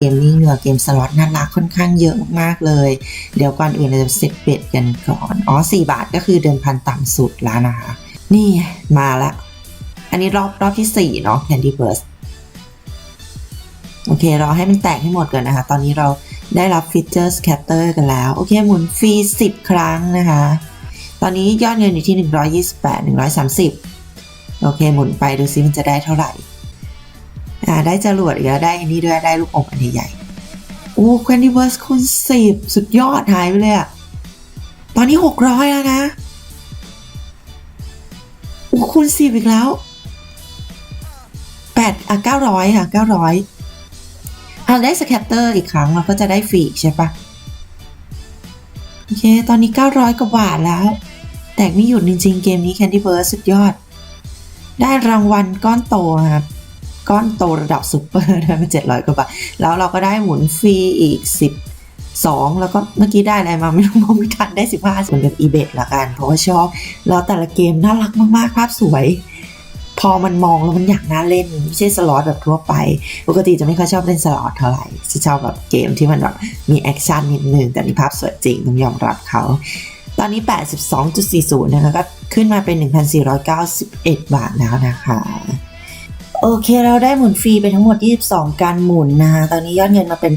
เกมนี้เหนือเกมสล็อตน่ารักค่อนข้างเยอะมากเลย เดี๋ยวก่อนอื่นเราจะเสร็จเบ็ดกันก่อน อ๋อ 4 บาทก็คือเดิมพันต่ำสุดแล้วนะคะ นี่มาละ อันนี้รอบรอบที่ 4 เนาะ Candy Burst โอเค รอให้มันแตกให้หมดก่อนนะคะ ตอนนี้เราได้รับฟีเจอร์สแคตเตอร์กันแล้ว โอเค หมุนฟรี 10 ครั้งนะคะ ตอนนี้ยอดเงินอยู่ที่ 128 130 โอเค หมุนไปดูซิมันจะได้เท่าไหร่ อ่าได้จรวดอีกแล้วได้อันนี้ด้วยได้ลูกอมอันใหญ่ๆโอ้แคนดี้เวิร์สคูณสิบสุดยอดหายไปเลยอะตอนนี้600แล้วนะโอ้คูณสิบอีกแล้ว8อะ900ค่ะ900อะได้สแคตเตอร์อีกครั้งเราก็จะได้ฟรีกใช่ปะโอเค ตอนนี้ 900 กว่าบาทแล้ว แตกไม่หยุดจริงๆ เกมนี้ Candy Burst สุดยอด ได้รางวัลก้อนโตครับ ก้อนโตระดับซูเปอร์ได้มา700กว่าบาท แล้วเราก็ได้หมุนฟรีอีก12แล้วก็เมื่อกี้ได้อะไรมาไม่รู้มองไม่ทันได้15เหมือนกับ e b e t ละกัน เพราะว่าชอบ แล้วแต่ละเกมน่ารักมากๆภาพสวย พอมันมองแล้วมันอยากน่าเล่น ไม่ใช่สล็อตแบบทั่วไป ปกติจะไม่ค่อยชอบเล่นสล็อตเท่าไหร่จะชอบแบบเกมที่มันแบบมีแอคชั่นนิดนึงแต่นี่ภาพสวยจริงต้องยอมรับเขาตอนนี้ 82.40 นะคะก็ขึ้นมาเป็น 1,491 บาทแล้วนะคะ โอเคเราได้หมุนฟรีไปทั้งหมด 22 การหมุนนะคะ ตอนนี้ยอดเงินมาเป็น